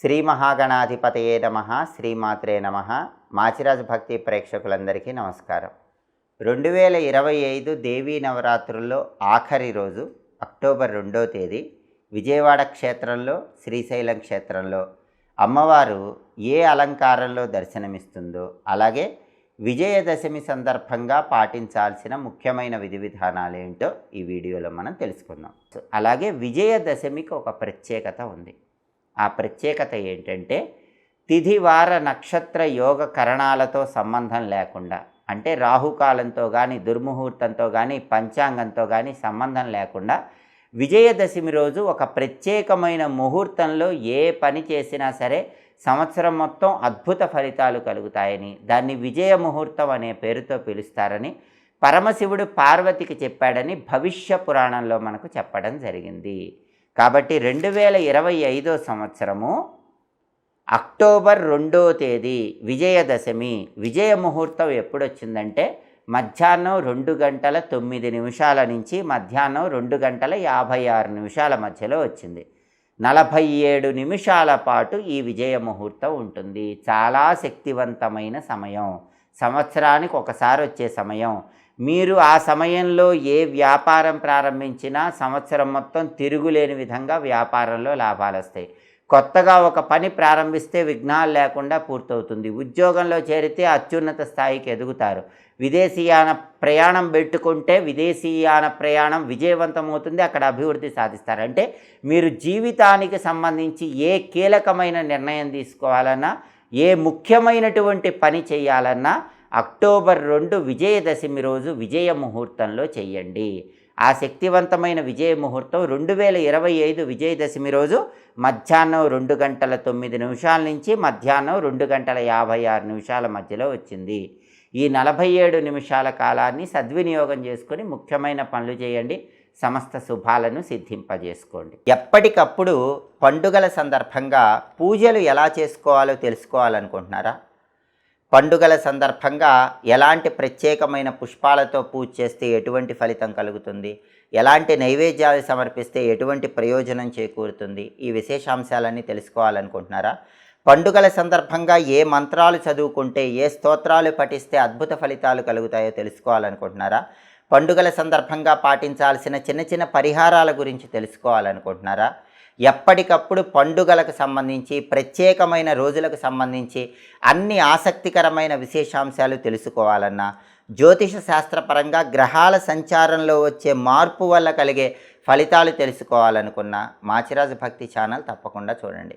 శ్రీ మహాగణాధిపతయే నమ శ్రీమాత్రే నమ. మాచిరాజ భక్తి ప్రేక్షకులందరికీ నమస్కారం. రెండు వేల ఇరవై ఐదు దేవీ నవరాత్రుల్లో ఆఖరి రోజు అక్టోబర్ రెండో తేదీ విజయవాడ క్షేత్రంలో శ్రీశైలం క్షేత్రంలో అమ్మవారు ఏ అలంకారంలో దర్శనమిస్తుందో అలాగే విజయదశమి సందర్భంగా పాటించాల్సిన ముఖ్యమైన విధి విధానాలు ఏంటో ఈ వీడియోలో మనం తెలుసుకుందాం. అలాగే విజయదశమికి ఒక ప్రత్యేకత ఉంది. ఆ ప్రత్యేకత ఏంటంటే తిథి వార నక్షత్ర యోగ కరణాలతో సంబంధం లేకుండా అంటే రాహుకాలంతో కానీ దుర్ముహూర్తంతో కానీ పంచాంగంతో కానీ సంబంధం లేకుండా విజయదశమి రోజు ఒక ప్రత్యేకమైన ముహూర్తంలో ఏ పని చేసినా సరే సంవత్సరం మొత్తం అద్భుత ఫలితాలు కలుగుతాయని దాన్ని విజయ ముహూర్తం అనే పేరుతో పిలుస్తారని పరమశివుడు పార్వతికి చెప్పాడని భవిష్య పురాణంలో మనకు చెప్పడం జరిగింది. కాబట్టి రెండు వేల ఇరవై ఐదో సంవత్సరము అక్టోబర్ రెండో తేదీ విజయదశమి విజయ ముహూర్తం ఎప్పుడు వచ్చిందంటే మధ్యాహ్నం రెండు గంటల తొమ్మిది నిమిషాల నుంచి మధ్యాహ్నం రెండు గంటల యాభై ఆరు నిమిషాల మధ్యలో వచ్చింది. నలభై ఏడు నిమిషాల పాటు ఈ విజయ ముహూర్తం ఉంటుంది. చాలా శక్తివంతమైన సమయం. సంవత్సరానికి ఒకసారి వచ్చే సమయం. మీరు ఆ సమయంలో ఏ వ్యాపారం ప్రారంభించినా సంవత్సరం మొత్తం తిరుగులేని విధంగా వ్యాపారంలో లాభాలు వస్తాయి. కొత్తగా ఒక పని ప్రారంభిస్తే విఘ్నాలు లేకుండా పూర్తవుతుంది. ఉద్యోగంలో చేరితే అత్యున్నత స్థాయికి ఎదుగుతారు. విదేశీయాన ప్రయాణం పెట్టుకుంటే విదేశీయాన ప్రయాణం విజయవంతమవుతుంది. అక్కడ అభివృద్ధి సాధిస్తారు. అంటే మీరు జీవితానికి సంబంధించి ఏ కీలకమైన నిర్ణయం తీసుకోవాలన్నా ఏ ముఖ్యమైనటువంటి పని చేయాలన్నా అక్టోబర్ రెండు విజయదశమి రోజు విజయ ముహూర్తంలో చెయ్యండి ఆ శక్తివంతమైన విజయ ముహూర్తం రెండు వేల ఇరవై ఐదు విజయదశమి రోజు మధ్యాహ్నం రెండు గంటల తొమ్మిది నిమిషాల నుంచి మధ్యాహ్నం రెండు గంటల యాభై ఆరు నిమిషాల మధ్యలో వచ్చింది. ఈ నలభై ఏడు నిమిషాల కాలాన్ని సద్వినియోగం చేసుకొని ముఖ్యమైన పనులు చేయండి. సమస్త శుభాలను సిద్ధింపజేసుకోండి. ఎప్పటికప్పుడు పండుగల సందర్భంగా పూజలు ఎలా చేసుకోవాలో తెలుసుకోవాలనుకుంటున్నారా? పండుగల సందర్భంగా ఎలాంటి ప్రత్యేకమైన పుష్పాలతో పూజ చేస్తే ఎటువంటి ఫలితం కలుగుతుంది? ఎలాంటి నైవేద్యాలు సమర్పిస్తే ఎటువంటి ప్రయోజనం చేకూరుతుంది? ఈ విశేషాంశాలన్నీ తెలుసుకోవాలనుకుంటున్నారా? పండుగల సందర్భంగా ఏ మంత్రాలు చదువుకుంటే ఏ స్తోత్రాలు పఠిస్తే అద్భుత ఫలితాలు కలుగుతాయో తెలుసుకోవాలనుకుంటున్నారా? పండుగల సందర్భంగా పాటించాల్సిన చిన్న చిన్న పరిహారాల గురించి తెలుసుకోవాలనుకుంటున్నారా? ఎప్పటికప్పుడు పండుగలకు సంబంధించి ప్రత్యేకమైన రోజులకు సంబంధించి అన్ని ఆసక్తికరమైన విశేషాంశాలు తెలుసుకోవాలన్నా జ్యోతిష శాస్త్రపరంగా గ్రహాల సంచారంలో వచ్చే మార్పు వల్ల కలిగే ఫలితాలు తెలుసుకోవాలనుకున్న మాచిరాజు భక్తి ఛానల్ తప్పకుండా చూడండి.